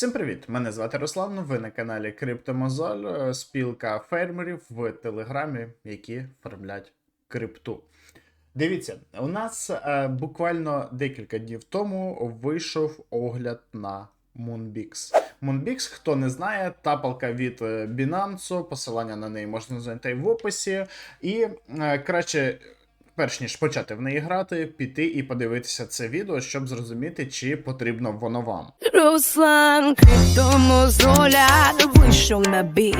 Всім привіт! Мене звати Руслан. Ви на каналі Криптомозоль, е, спілка фермерів в Телеграмі, які формлять крипту. Дивіться, у нас е, буквально декілька днів тому вийшов огляд на Moonbix. Moonbix, хто не знає, тапалка від е, Binance, посилання на неї можна знайти в описі. І е, краще, перш ніж почати в неї грати, піти і подивитися це відео, щоб зрозуміти, чи потрібно воно вам. Руслан Криптомозоля вийшов на бій.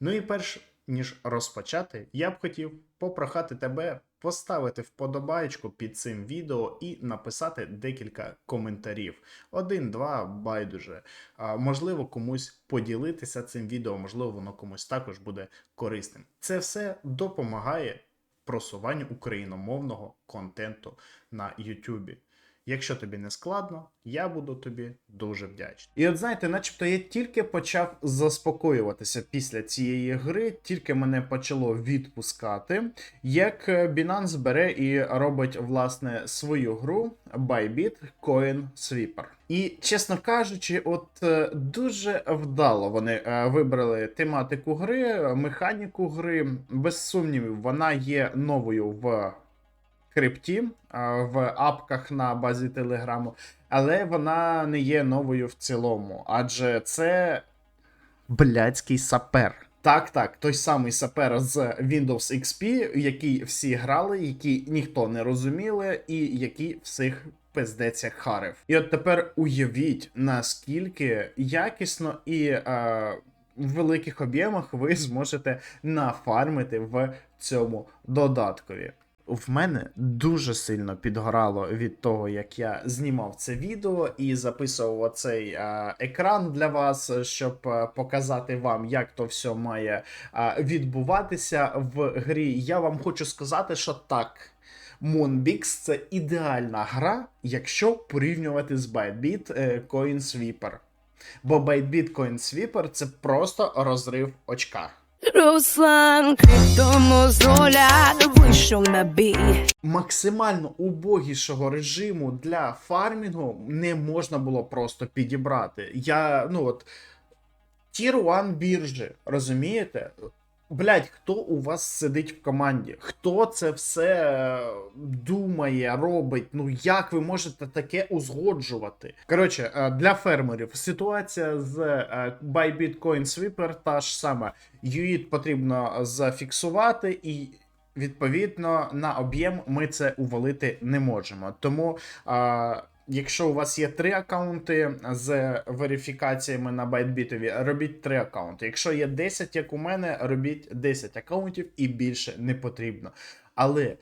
Ну і перш ніж розпочати, я б хотів попрохати тебе поставити вподобайку під цим відео і написати декілька коментарів. Один, два, байдуже. А, можливо, комусь поділитися цим відео, можливо, воно комусь також буде корисним. Це все допомагає просуванню україномовного контенту на Ютубі. Якщо тобі не складно, я буду тобі дуже вдячний. І от знаєте, начебто я тільки почав заспокоюватися після цієї гри, тільки мене почало відпускати, як е, Binance бере і робить власне свою гру Bybit Coin Sweeper. І чесно кажучи, от е, дуже вдало вони е, вибрали тематику гри, механіку гри. Без сумнівів, вона є новою в крипті в апках на базі Телеграму, але вона не є новою в цілому, адже це блядський сапер. Так, так, той самий сапер з Windows XP, який всі грали, який ніхто не розуміли, і який всіх пиздеться харив. І от тепер уявіть, наскільки якісно і е, в великих об'ємах ви зможете нафармити в цьому додаткові. В мене дуже сильно підгорало від того, як я знімав це відео і записував цей е, екран для вас, щоб е, показати вам, як то все має е, відбуватися в грі. Я вам хочу сказати, що так. Moonbix це ідеальна гра, якщо порівнювати з Bytebit е, Coin Sweeper. Бо Bytebit Coin Sweeper це просто розрив очка. Руслан Криптомозоля вийшов на бій. максимально убогішого режиму для фармінгу не можна було просто підібрати. Я, ну от, Tier 1 біржі, розумієте? Блять, хто у вас сидить в команді? Хто це все е, думає, робить? Ну як ви можете таке узгоджувати? Коротше, е, для фермерів ситуація з е, Bybit Coin Sweeper та ж сама. UID потрібно зафіксувати і. Відповідно, на об'єм ми це увалити не можемо. Тому, а, якщо у вас є три аккаунти з верифікаціями на ByteBit, робіть три аккаунти. Якщо є 10, як у мене, робіть 10 аккаунтів і більше не потрібно. Але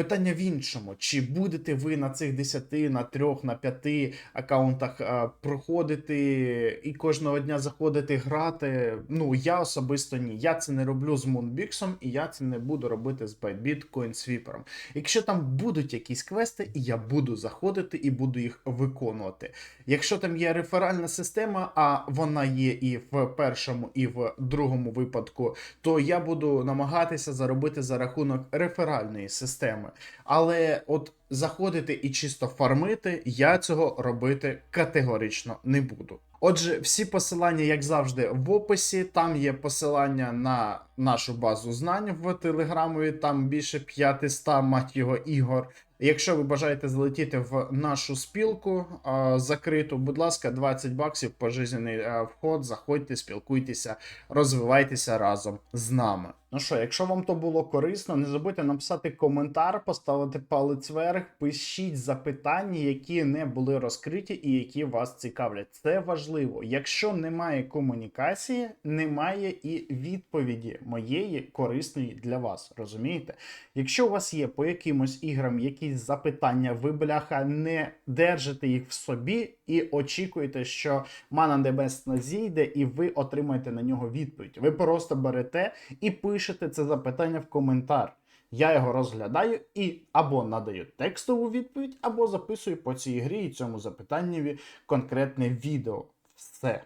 питання в іншому: чи будете ви на цих 10, на 3, на 5 аккаунтах а, проходити і кожного дня заходити грати? Ну, я особисто ні. Я це не роблю з Moonbix, і я це не буду робити з Bytebit CoinSweeper. Якщо там будуть якісь квести, я буду заходити і буду їх виконувати. Якщо там є реферальна система, а вона є і в першому, і в другому випадку, то я буду намагатися заробити за рахунок реферальної системи. Але от заходити і чисто фармити, я цього робити категорично не буду. Отже, всі посилання, як завжди, в описі. Там є посилання на нашу базу знань в телеграмові, там більше 500 мать його ігор. Якщо ви бажаєте залетіти в нашу спілку а, закриту, будь ласка, 20 баксів пожизнений вход. Заходьте, спілкуйтеся, розвивайтеся разом з нами. Ну що, якщо вам то було корисно, не забудьте написати коментар, поставити палець вверх, пишіть запитання, які не були розкриті і які вас цікавлять. Це важливо. Якщо немає комунікації, немає і відповіді моєї корисної для вас. Розумієте? Якщо у вас є по якимось іграм якісь запитання, ви бляха не держите їх в собі і очікуєте, що Мана Небесна зійде, і ви отримаєте на нього відповідь. Ви просто берете і пишете це запитання в коментар. Я його розглядаю і або надаю текстову відповідь, або записую по цій грі і цьому запитанню конкретне відео. Все.